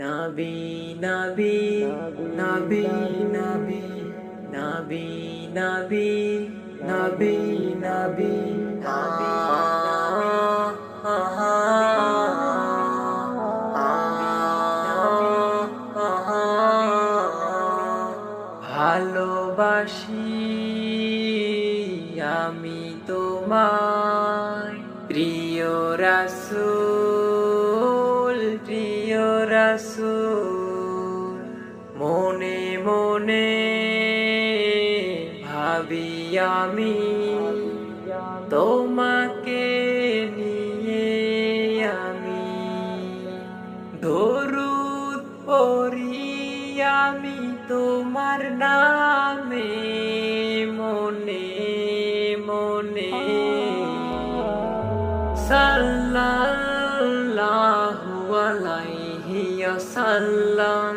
নাবি নাবি নাবি নাবি নাবি নাবি নাবি নাবি ভালোবাসি আমি তোমায় প্রিয় রাসুল। মনে ভাবি আমি তোমাকে নিয়ে আমি দরুদ পড়ি আমি তোমার নামে মনে মনে সাল্লাল্লাহু আলাইহি ওয়াসাল্লাম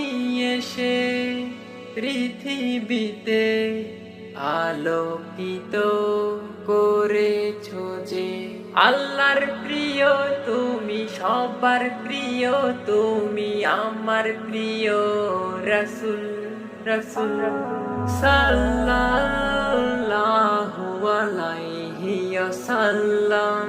তুমি এসে পৃথিবীতে আলোকিত করেছ যে আল্লাহর প্রিয়, তুমি সবার প্রিয়, তুমি আমার প্রিয় রসুল রসুল সাল্লাল্লাহু ওয়াসাল্লাম।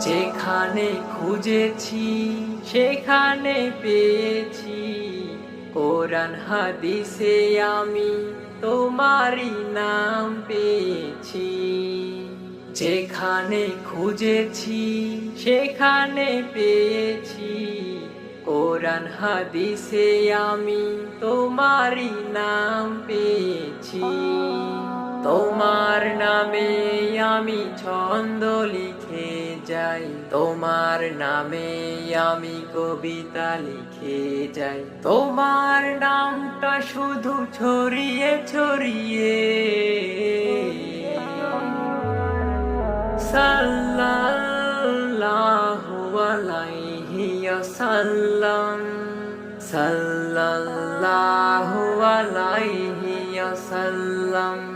যেখানে খুঁজেছি, সেখানে পেয়েছি। কোরআন, হাদিসে আমি তোমারই নাম পেয়েছি। যেখানে খুঁজেছি, সেখানে পেয়েছি। কোরআন, হাদিসে আমি তোমারই নাম পেয়েছি। তোমার নামে আমি ছন্দ লিখে যাই। তোমার নামে আমি কবিতা লিখে যাই। তোমার নামটা শুধু ছড়িয়ে ছড়িয়ে। সাল্লাল্লাহু আলাইহি ওয়াসাল্লাম। সাল্লাল্লাহু আলাইহি ওয়াসাল্লাম।